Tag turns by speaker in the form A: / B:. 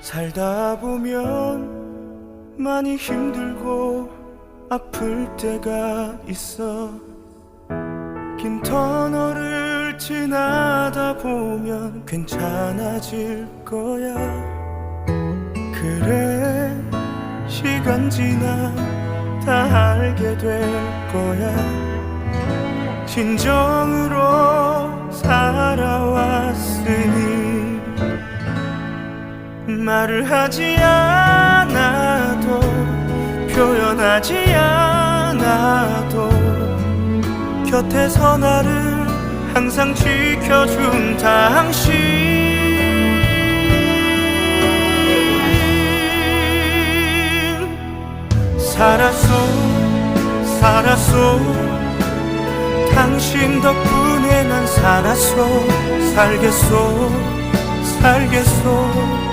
A: 살다 보면 많이 힘들고 아플 때가 있어. 긴 터널을 지나다 보면 괜찮아질 거야. 그래 시간 지나 다 알게 될 거야. 진정으로 말을 하지 않아도 표현하지 않아도 곁에서 나를 항상 지켜준 당신. 살았어 살았어 당신 덕분에 난 살았어 살겠어 살겠어